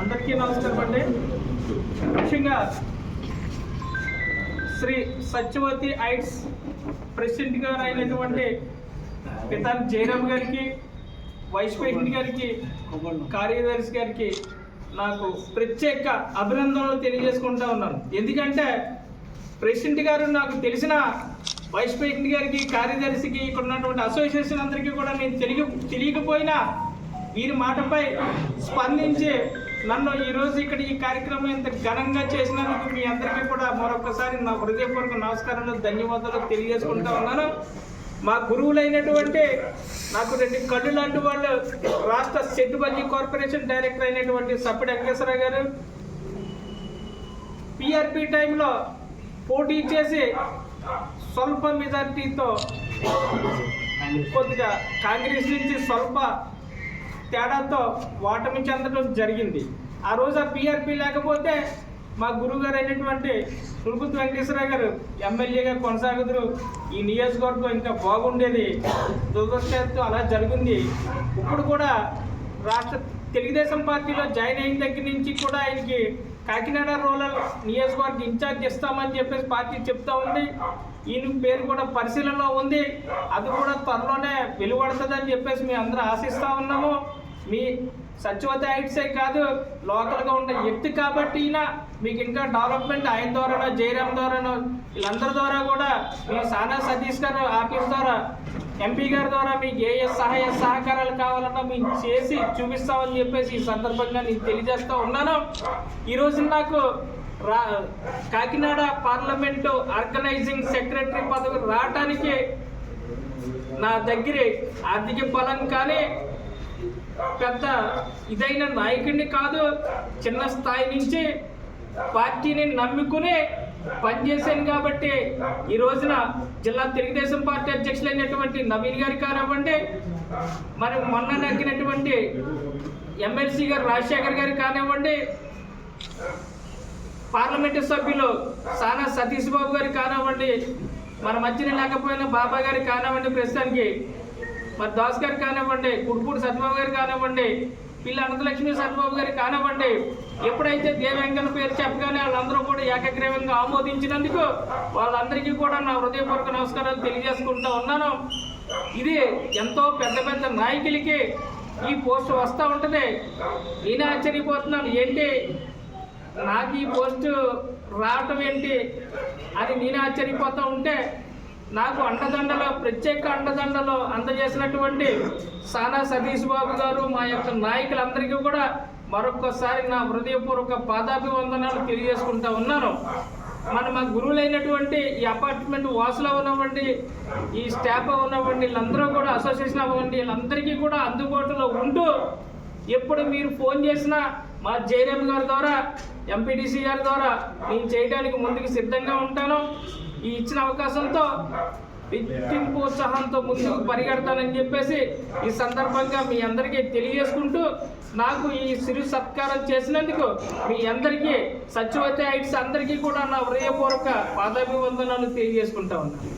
అందరికీ నమస్కారం అండి. ముఖ్యంగా శ్రీ సత్యవతి ఐట్స్ ప్రెసిడెంట్ గారు అయినటువంటి పితాని జయరామ్ గారికి వైస్ ప్రెసిడెంట్ గారికి కార్యదర్శి గారికి నాకు ప్రత్యేక అభినందనలు తెలియజేసుకుంటా ఉన్నాను. ఎందుకంటే ప్రెసిడెంట్ గారు నాకు తెలిసిన వైస్ ప్రెసిడెంట్ గారికి కార్యదర్శికి ఇక్కడ ఉన్నటువంటి అసోసియేషన్ అందరికీ కూడా నేను తెలియ తెలియకపోయినా వీరి మాటపై స్పందించి నన్ను ఈరోజు ఇక్కడ ఈ కార్యక్రమం ఇంత ఘనంగా చేసినందుకు మీ అందరికీ కూడా మరొకసారి నా హృదయపూర్వక నమస్కారాలు ధన్యవాదాలు తెలియజేసుకుంటా ఉన్నాను. మా గురువులైనటువంటి నాకు రెండు కళ్ళు లాంటి వాళ్ళు రాష్ట్ర సెట్టుబల్లి కార్పొరేషన్ డైరెక్టర్ అయినటువంటి సప్పిడి వెంకటేశ్వరరావు గారు పిఆర్పి టైంలో పోటీ చేసి స్వల్ప మెజార్టీతో కొద్దిగా కాంగ్రెస్ నుంచి స్వల్ప తేడాతో ఓటమి చెందడం జరిగింది. ఆ రోజు ఆ పిఆర్పి లేకపోతే మా గురువు గారు అయినటువంటి సురుకుతు వెంకటేశ్వర గారు ఎమ్మెల్యేగా కొనసాగుదురు ఈ నియోజకవర్గం ఇంకా బాగుండేది. దురదృష్టంతో అలా జరిగింది. ఇప్పుడు కూడా రాష్ట్ర తెలుగుదేశం పార్టీలో జాయిన్ అయిన దగ్గర నుంచి కూడా ఆయనకి కాకినాడ రూరల్ నియోజకవర్గ ఇన్ఛార్జ్ ఇస్తామని చెప్పేసి పార్టీ చెప్తా ఉంది. ఈయన పేరు కూడా పరిశీలనలో ఉంది. అది కూడా త్వరలోనే వెలువడుతుందని చెప్పేసి మేము అందరూ ఆశిస్తూ ఉన్నాము. మీ సచివత హైట్సే కాదు లోకల్గా ఉన్న వ్యక్తి కాబట్టి ఈయన మీకు ఇంకా డెవలప్మెంట్ ఆయన ద్వారానో జయరామ్ ద్వారానో వీళ్ళందరి ద్వారా కూడా మీ సానా సతీష్ గారు ఆఫీస్ ద్వారా ఎంపీ గారి ద్వారా మీకు ఏ ఏ సహాయ సహకారాలు కావాలన్నా మీకు చేసి చూపిస్తామని చెప్పేసి ఈ సందర్భంగా నేను తెలియజేస్తూ ఉన్నాను. ఈరోజు నాకు రా కాకినాడ పార్లమెంటు ఆర్గనైజింగ్ సెక్రటరీ పదవి రావటానికి నా దగ్గర ఆర్థిక బలం కానీ పెద్ద ఇదైన నాయకుడిని కాదు చిన్న స్థాయి నుంచి పార్టీని నమ్ముకుని పనిచేశాను కాబట్టి ఈ రోజున జిల్లా తెలుగుదేశం పార్టీ అధ్యక్షులైనటువంటి నవీన్ గారి కానివ్వండి మరి మొన్న నగ్గినటువంటి ఎమ్మెల్సీ గారు రాజశేఖర్ గారు కానివ్వండి పార్లమెంటు సభ్యులు సానా సతీష్ బాబు గారు కానివ్వండి మన మధ్యన లేకపోయిన బాబా గారు కానివ్వండి ప్రస్తుతానికి మరి దాస్ గారు కానివ్వండి కుడుపూడి సత్యబాబు గారు కానివ్వండి పిల్ల అనంతలక్ష్మి సత్యబాబు గారు కానివ్వండి ఎప్పుడైతే దేవేంకన్న పేరు చెప్పగానే వాళ్ళందరూ కూడా ఏకగ్రీవంగా ఆమోదించినందుకు వాళ్ళందరికీ కూడా నా హృదయపూర్వక నమస్కారాలు తెలియజేసుకుంటూ ఉన్నాను. ఇది ఎంతో పెద్ద పెద్ద నాయకులకి ఈ పోస్ట్ వస్తూ ఉంటుంది. నేను ఆశ్చర్యపోతున్నాను. ఏంటి? నాకు ఈ పోస్టు రావటం ఏంటి? అని నేను ఆశ్చర్యపోతూ ఉంటే నాకు అండదండలో ప్రత్యేక అండదండలో అందజేసినటువంటి సానా సతీష్ బాబు గారు మా యొక్క నాయకులందరికీ కూడా మరొకసారి నా హృదయపూర్వక పాదాభివందనాలు తెలియజేసుకుంటా ఉన్నాను. మన మా గురువులైనటువంటి ఈ అపార్ట్మెంట్ వాసులు అవ్వనివ్వండి ఈ స్టాఫ్ అవ్వనివ్వండి వీళ్ళందరూ కూడా అసోసియేషన్ అవ్వండి వీళ్ళందరికీ కూడా అందుబాటులో ఉంటూ ఎప్పుడు మీరు ఫోన్ చేసినా మా జయరామ్ గారి ద్వారా ఎంపీటీసీ గారి ద్వారా నేను చేయడానికి ముందుకు సిద్ధంగా ఉంటాను. ఈ ఇచ్చిన అవకాశంతో రెట్టింపు ముందుకు పరిగెడతానని చెప్పేసి ఈ సందర్భంగా మీ అందరికీ తెలియజేసుకుంటూ నాకు ఈ సిరు సత్కారం చేసినందుకు మీ అందరికీ సత్యవతి ఐట్స్ అందరికీ కూడా నా హృదయపూర్వక పాదాభివందనాలు తెలియజేసుకుంటా ఉన్నాను.